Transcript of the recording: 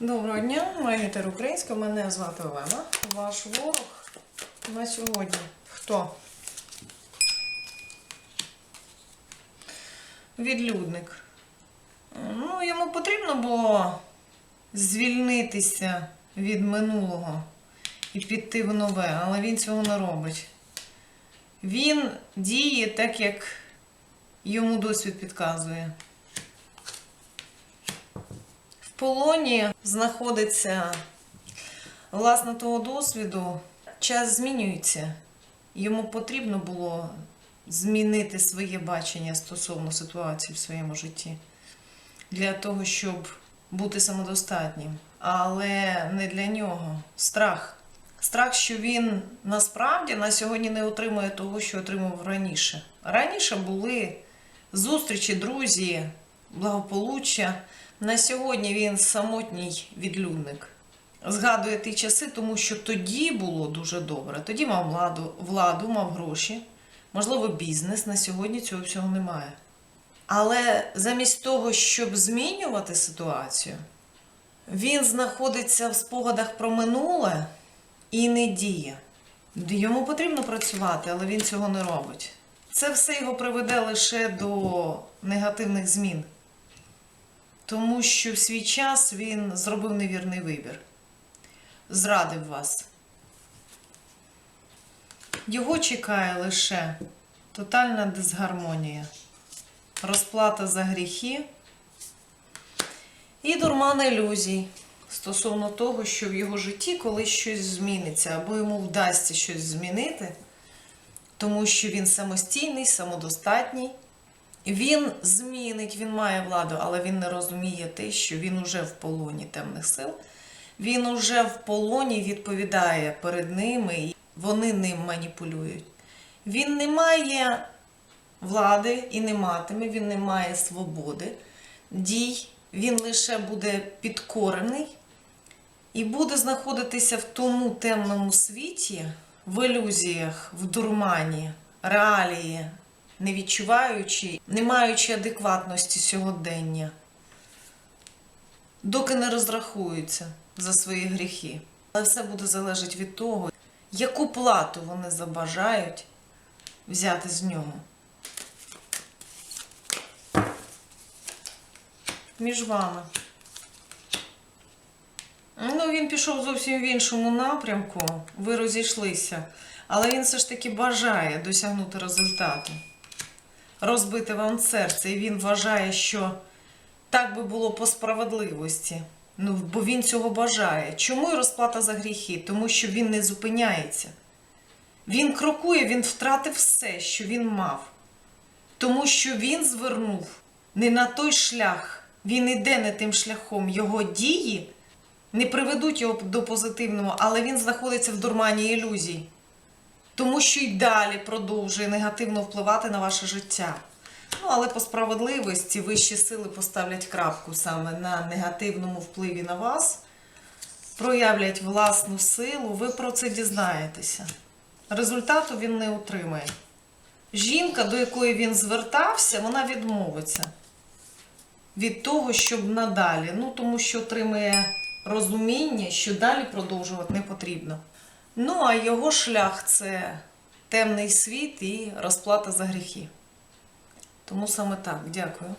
Доброго дня, магітер українська. Мене звати Олена. Ваш ворог на сьогодні. Хто? Відлюдник. Ну, йому потрібно було звільнитися від минулого і піти в нове, але він цього не робить. Він діє так, як йому досвід підказує. Полоні знаходиться власне того досвіду. Час змінюється. Йому потрібно було змінити своє бачення стосовно ситуації в своєму житті для того, щоб бути самодостатнім. Але не для нього. Страх. Страх, що він насправді на сьогодні не отримує того, що отримав раніше. Раніше були зустрічі, друзі, благополуччя. На сьогодні він самотній відлюдник. Згадує ті часи, тому що тоді було дуже добре. Тоді мав владу, владу, мав гроші, можливо, бізнес. На сьогодні цього всього немає. Але замість того, щоб змінювати ситуацію, він знаходиться в спогадах про минуле і не діє. Йому потрібно працювати, але він цього не робить. Це все його приведе лише до негативних змін. Тому що в свій час він зробив невірний вибір. Зрадив вас. Його чекає лише тотальна дисгармонія, розплата за гріхи і дурман ілюзій стосовно того, що в його житті колись щось зміниться, або йому вдасться щось змінити, тому що він самостійний, самодостатній. Він змінить, він має владу, але він не розуміє те, що він уже в полоні темних сил. Він уже в полоні відповідає перед ними, і вони ним маніпулюють. Він не має влади і не матиме, він не має свободи дій, він лише буде підкорений і буде знаходитися в тому темному світі, в ілюзіях, в дурмані, реалії, не відчуваючи, не маючи адекватності сьогодення, доки не розрахуються за свої гріхи. Але все буде залежати від того, яку плату вони забажають взяти з нього. Між вами. Ну, він пішов зовсім в іншому напрямку, ви розійшлися, але він все ж таки бажає досягнути результату, розбити вам серце, і він вважає, що так би було по справедливості. Ну, бо він цього бажає. Чому і розплата за гріхи? Тому що він не зупиняється. Він крокує, він втратив все, що він мав. Тому що він звернув не на той шлях, він іде не тим шляхом. Його дії не приведуть його до позитивного, але він знаходиться в дурмані ілюзій. Тому що й далі продовжує негативно впливати на ваше життя. Ну, але по справедливості вищі сили поставлять крапку саме на негативному впливі на вас, проявлять власну силу, ви про це дізнаєтеся. Результату він не отримає. Жінка, до якої він звертався, вона відмовиться від того, щоб надалі. Ну, тому що отримає розуміння, що далі продовжувати не потрібно. Ну, а його шлях це темний світ і розплата за гріхи. Тому саме так. Дякую.